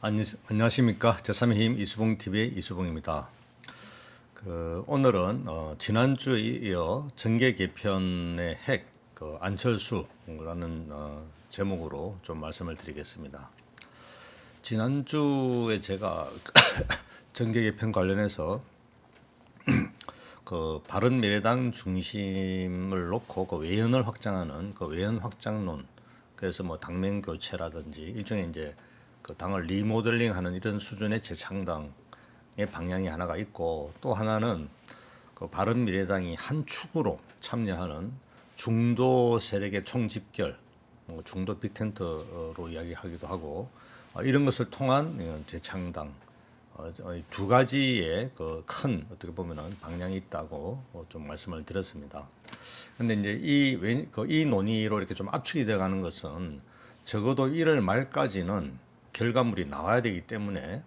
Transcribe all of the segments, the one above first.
안녕- 안녕하십니까 제3의 힘 이수봉 TV의 이수봉입니다. 그 오늘은 어, 지난주에 이어 정계 개편의 핵 그 안철수라는 어, 제목으로 좀 말씀을 드리겠습니다. 지난주에 제가 정계 개편 관련해서 그 바른 미래당 중심을 놓고 그 외연을 확장하는 그 외연 확장론 그래서 뭐 당명 교체라든지 일종의 이제 그 당을 리모델링하는 이런 수준의 재창당의 방향이 하나가 있고 또 하나는 그 바른 미래당이 한 축으로 참여하는 중도 세력의 총집결 뭐 중도 빅텐트로 이야기하기도 하고 어, 이런 것을 통한 어, 재창당 어, 저이두 가지의 그 큰 어떻게 보면은 방향이 있다고 어, 좀 말씀을 드렸습니다. 근데 이제 이, 웬- 그이 논의로 이렇게 좀 압축이 되어 가는 것은 적어도 1월 말까지는 결과물이 나와야 되기 때문에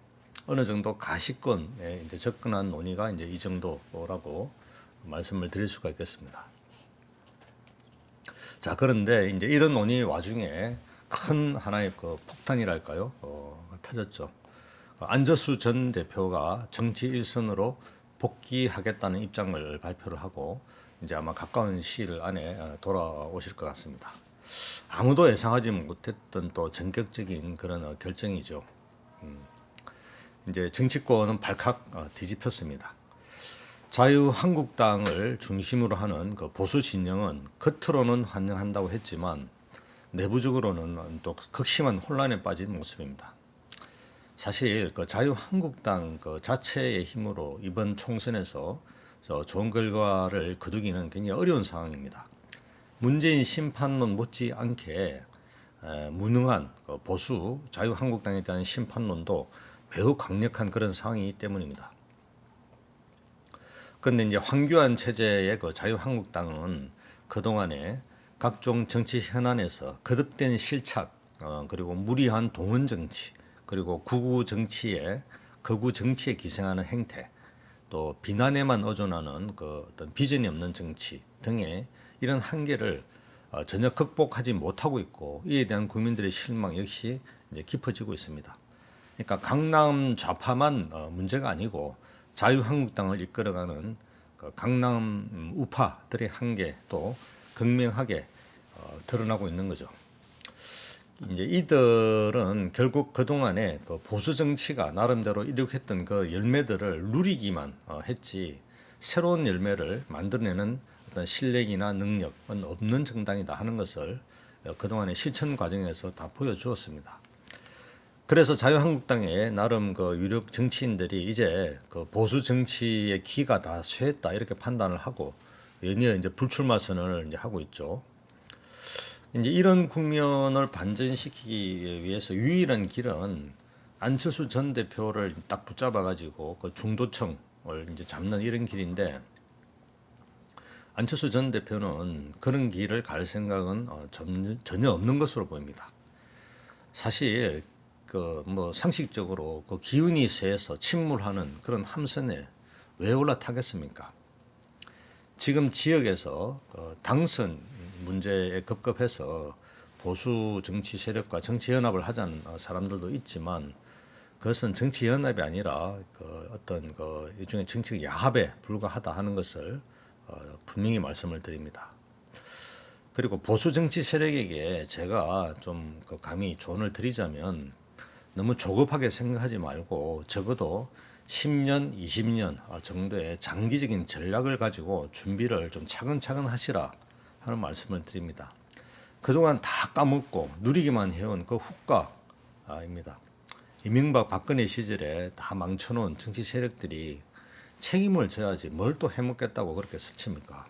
어느 정도 가시권에 이제 접근한 논의가 이제 이 정도라고 말씀을 드릴 수가 있겠습니다. 자, 그런데 이제 이런 논의 와중에 큰 하나의 그 폭탄이랄까요? 어, 터졌죠. 어, 안철수 전 대표가 정치 일선으로 복귀하겠다는 입장을 발표를 하고 이제 아마 가까운 시일 안에 어, 돌아오실 것 같습니다. 아무도 예상하지 못했던 또 전격적인 그런 어, 결정이죠. 음, 이제 정치권은 발칵 어, 뒤집혔습니다. 자유한국당을 중심으로 하는 그 보수 진영은 겉으로는 환영한다고 했지만 내부적으로는 또 극심한 혼란에 빠진 모습입니다. 사실 그 자유한국당 그 자체의 힘으로 이번 총선에서 저 좋은 결과를 거두기는 굉장히 어려운 상황입니다. 문재인 심판론 못지않게 에, 무능한 그 보수 자유한국당에 대한 심판론도 매우 강력한 그런 상황이기 때문입니다. 그런데 이제 황교안 체제의 그 자유한국당은 그동안에 각종 정치 현안에서 거듭된 실착 어, 그리고 무리한 동원 정치 그리고 구구 정치에 거구 정치에 기생하는 행태 또 비난에만 의존하는 그 어떤 비전이 없는 정치 등의 이런 한계를 어, 전혀 극복하지 못하고 있고 이에 대한 국민들의 실망 역시 깊어지고 있습니다. 그러니까 강남 좌파만 어, 문제가 아니고 자유한국당을 이끌어가는 그 강남 음, 우파들의 한계도 극명하게 어, 드러나고 있는 거죠. 이제 이들은 결국 그 동안에 그 보수 정치가 나름대로 이룩했던 그 열매들을 누리기만 어, 했지 새로운 열매를 만들어내는 어떤 실력이나 능력은 없는 정당이다 하는 것을 어, 그 동안의 실천 과정에서 다 보여주었습니다. 그래서 자유한국당의 나름 그 유력 정치인들이 이제 그 보수 정치의 기가 다 쇠했다 이렇게 판단을 하고 연이어 이제 불출마 선언을 이제 하고 있죠. 이제 이런 국면을 반전시키기 위해서 유일한 길은 안철수 전 대표를 딱 붙잡아 가지고 그 중도층을 이제 잡는 이런 길인데 안철수 전 대표는 그런 길을 갈 생각은 어, 전- 전혀 없는 것으로 보입니다. 사실 그 뭐 상식적으로 그 기운이 세서 침몰하는 그런 함선에 왜 올라타겠습니까? 지금 지역에서 어, 당선 문제에 급급해서 보수 정치 세력과 정치 연합을 하자는 어, 사람들도 있지만 그것은 정치 연합이 아니라 그 어떤 그 일종의 정치 야합에 불과하다 하는 것을 어, 분명히 말씀을 드립니다. 그리고 보수 정치 세력에게 제가 좀 그 감히 조언을 드리자면 너무 조급하게 생각하지 말고 적어도 10년, 20년 정도의 장기적인 전략을 가지고 준비를 좀 차근차근 하시라 하는 말씀을 드립니다. 그동안 다 까먹고 누리기만 해온 그 후과입니다. 이명박 박근혜 시절에 다 망쳐놓은 정치 세력들이 책임을 져야지 뭘 또 해먹겠다고 그렇게 스칩니까?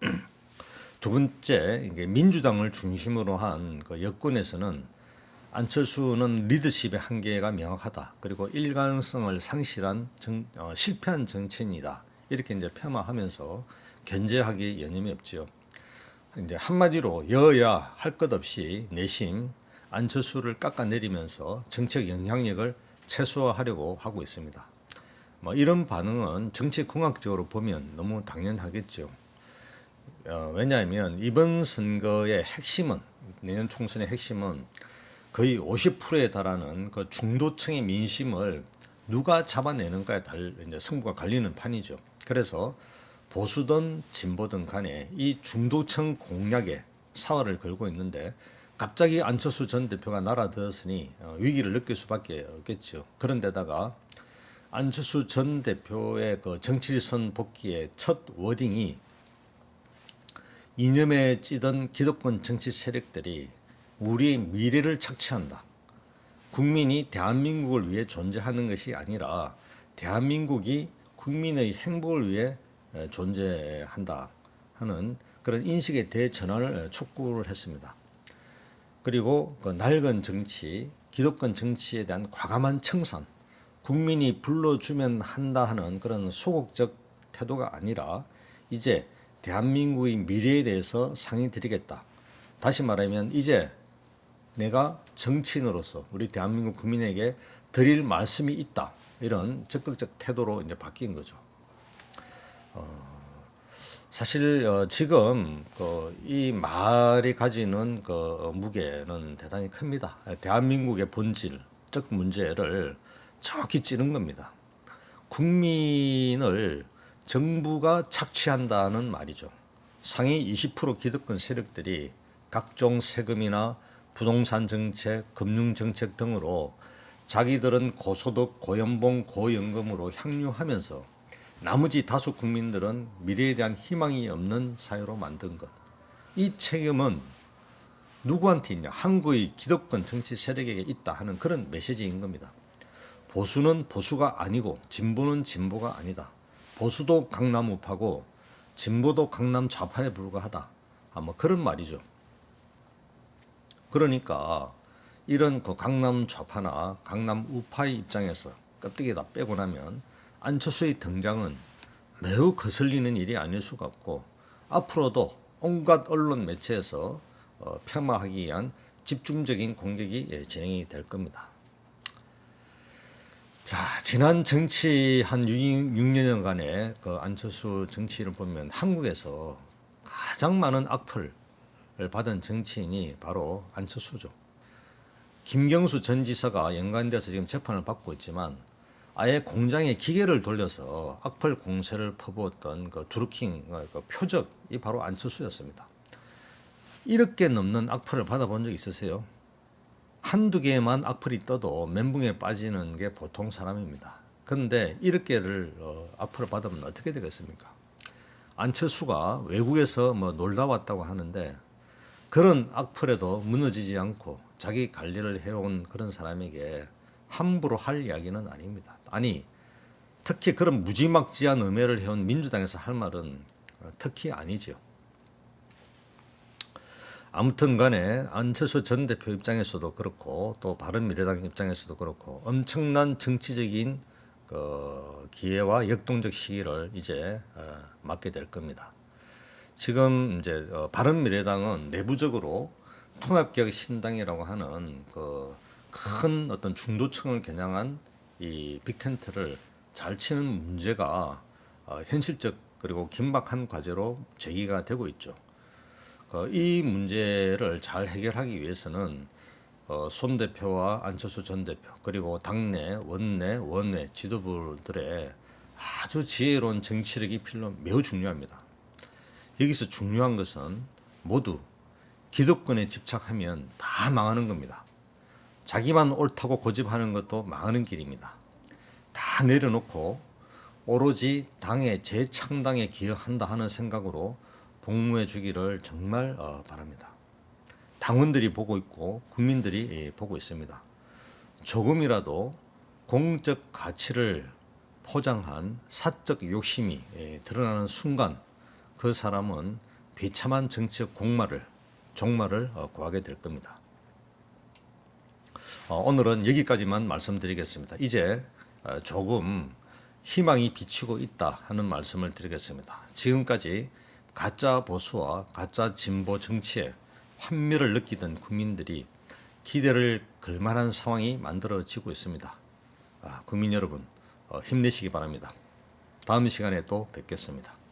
두 번째, 이게 민주당을 중심으로 한 그 여권에서는 안철수는 리더십의 한계가 명확하다. 그리고 일관성을 상실한 정, 어, 실패한 정치인이다. 이렇게 이제 폄하하면서 견제하기 여념이 없지요. 이제 한마디로 여야 할 것 없이 내심 안철수를 깎아내리면서 정책 영향력을 최소화하려고 하고 있습니다. 뭐 이런 반응은 정치 공학적으로 보면 너무 당연하겠죠. 어, 왜냐하면 이번 선거의 핵심은 내년 총선의 핵심은 거의 50%에 달하는 그 중도층의 민심을 누가 잡아내는가에 달 이제 승부가 갈리는 판이죠. 그래서 보수든 진보든 간에 이 중도층 공략에 사활을 걸고 있는데 갑자기 안철수 전 대표가 날아들었으니 어, 위기를 느낄 수밖에 없겠죠. 그런데다가 안철수 전 대표의 그 정치선 복귀의 첫 워딩이 이념에 찌든 기득권 정치 세력들이 우리의 미래를 착취한다. 국민이 대한민국을 위해 존재하는 것이 아니라 대한민국이 국민의 행복을 위해 에, 존재한다 하는 그런 인식의 대전환을 촉구를 했습니다. 그리고 그 낡은 정치, 기득권 정치에 대한 과감한 청산, 국민이 불러주면 한다 하는 그런 소극적 태도가 아니라 이제 대한민국의 미래에 대해서 상의 드리겠다. 다시 말하면 이제 내가 정치인으로서 우리 대한민국 국민에게 드릴 말씀이 있다. 이런 적극적 태도로 이제 바뀐 거죠. 어, 사실 어, 지금 그, 이 말이 가지는 그 무게는 대단히 큽니다. 대한민국의 본질적 문제를 정확히 찌른 겁니다. 국민을 정부가 착취한다는 말이죠. 상위 20% 기득권 세력들이 각종 세금이나 부동산 정책, 금융 정책 등으로 자기들은 고소득, 고연봉, 고연금으로 향유하면서 나머지 다수 국민들은 미래에 대한 희망이 없는 사회로 만든 것. 이 책임은 누구한테 있냐? 한국의 기득권 정치 세력에게 있다 하는 그런 메시지인 겁니다. 보수는 보수가 아니고 진보는 진보가 아니다. 보수도 강남 우파고 진보도 강남 좌파에 불과하다. 아, 뭐 그런 말이죠. 그러니까 이런 그 강남 좌파나 강남 우파의 입장에서 껍데기 다 빼고 나면 안철수의 등장은 매우 거슬리는 일이 아닐 수가 없고 앞으로도 온갖 언론 매체에서 어, 폄하하기 위한 집중적인 공격이 예, 진행이 될 겁니다. 자, 지난 정치 한 6년여간의 그 안철수 정치를 보면 한국에서 가장 많은 악플을 받은 정치인이 바로 안철수죠. 김경수 전 지사가 연관돼서 지금 재판을 받고 있지만 아예 공장에 기계를 돌려서 악플 공세를 퍼부었던 그 두루킹 어, 그 표적이 바로 안철수였습니다. 이렇게 넘는 악플을 받아본 적 있으세요? 한두 개만 악플이 떠도 멘붕에 빠지는 게 보통 사람입니다. 그런데 이렇게를 어, 악플을 받으면 어떻게 되겠습니까? 안철수가 외국에서 뭐 놀다 왔다고 하는데 그런 악플에도 무너지지 않고 자기 관리를 해온 그런 사람에게 함부로 할 이야기는 아닙니다. 아니 특히 그런 무지막지한 음해를 해온 민주당에서 할 말은 어, 특히 아니죠. 아무튼 간에 안철수 전 대표 입장에서도 그렇고 또 바른미래당 입장에서도 그렇고 엄청난 정치적인 그 기회와 역동적 시기를 이제 어, 맞게 될 겁니다. 지금 이제 어, 바른미래당은 내부적으로 통합개혁 신당이라고 하는 그 큰 어떤 중도층을 겨냥한 이 빅텐트를 잘 치는 문제가 어, 현실적 그리고 긴박한 과제로 제기가 되고 있죠. 어, 이 문제를 잘 해결하기 위해서는 어, 손 대표와 안철수 전 대표 그리고 당내 원내 원외 지도부들의 아주 지혜로운 정치력이 필요 매우 중요합니다. 여기서 중요한 것은 모두 기득권에 집착하면 다 망하는 겁니다. 자기만 옳다고 고집하는 것도 망하는 길입니다. 다 내려놓고 오로지 당의 재창당에 기여한다 하는 생각으로 복무해 주기를 정말 어, 바랍니다. 당원들이 보고 있고 국민들이 예, 보고 있습니다. 조금이라도 공적 가치를 포장한 사적 욕심이 예, 드러나는 순간 그 사람은 비참한 정치적 공말을 종말을 어, 구하게 될 겁니다. 어, 오늘은 여기까지만 말씀드리겠습니다. 이제 어, 조금 희망이 비치고 있다 하는 말씀을 드리겠습니다. 지금까지 가짜 보수와 가짜 진보 정치에 환멸을 느끼던 국민들이 기대를 걸만한 상황이 만들어지고 있습니다. 아, 국민 여러분 어, 힘내시기 바랍니다. 다음 시간에 또 뵙겠습니다.